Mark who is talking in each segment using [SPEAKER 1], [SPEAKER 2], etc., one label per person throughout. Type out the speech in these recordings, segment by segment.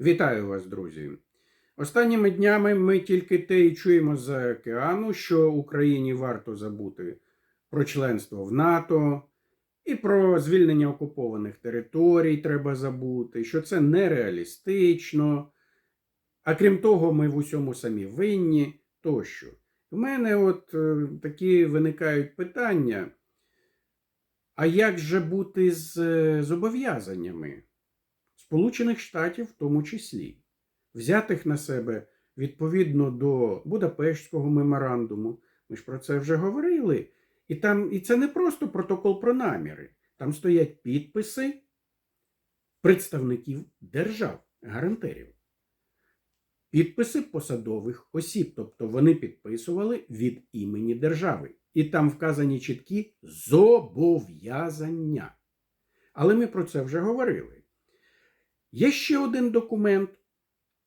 [SPEAKER 1] Вітаю вас, друзі! Останніми днями ми тільки те й чуємо з океану, що Україні варто забути про членство в НАТО і про звільнення окупованих територій треба забути, що це нереалістично. А крім того, ми в усьому самі винні тощо. В мене от е, такі виникають питання. А як же бути з е, зобов'язаннями Сполучених Штатів, в тому числі, взятих на себе відповідно до Будапештського меморандуму? Ми ж про це вже говорили. І там і це не просто протокол про наміри. Там стоять підписи представників держав, гарантерів. Підписи посадових осіб, тобто вони підписували від імені держави. І там вказані чіткі зобов'язання. Але ми про це вже говорили. Є ще один документ,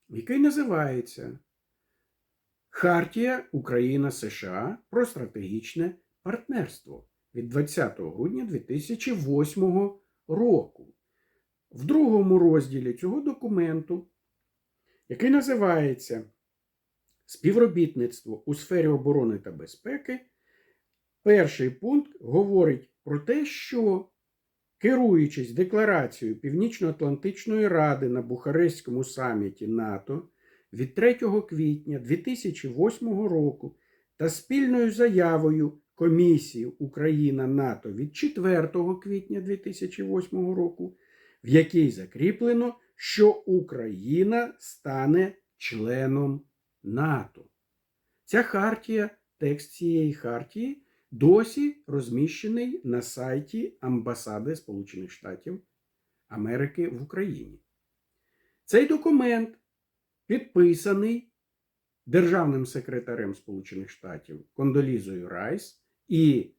[SPEAKER 1] який називається Хартія Україна США про стратегічне партнерство від 20 грудня 2008 року. В другому розділі цього документу, який називається Співробітництво у сфері оборони та безпеки, перший пункт говорить про те, що керуючись декларацією Північно-Атлантичної ради на Бухарестському саміті НАТО від 3 квітня 2008 року та спільною заявою Комісії Україна НАТО від 4 квітня 2008 року, в якій закріплено, що Україна стане членом НАТО. Ця хартія, текст цієї хартії досі розміщений на сайті Амбасади Сполучених Штатів Америки в Україні. Цей документ підписаний державним секретарем Сполучених Штатів Кондолізою Райс і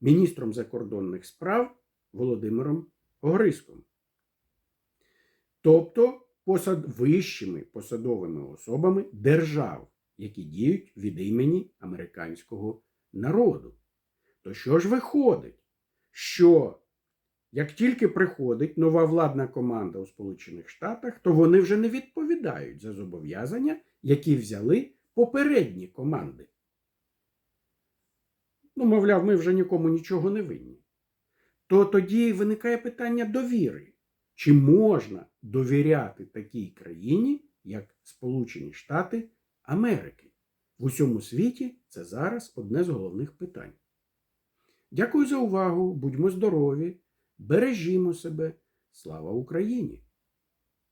[SPEAKER 1] міністром закордонних справ Володимиром Огриском. Тобто посад... вищими посадовими особами держав, які діють від імені американського народу. То що ж виходить, що як тільки приходить нова владна команда у Сполучених Штатах, то вони вже не відповідають за зобов'язання, які взяли попередні команди. Ну, мовляв, ми вже нікому нічого не винні. То тоді виникає питання довіри. Чи можна довіряти такій країні, як Сполучені Штати Америки? В усьому світі це зараз одне з головних питань. Дякую за увагу, будьмо здорові, бережімо себе. Слава Україні!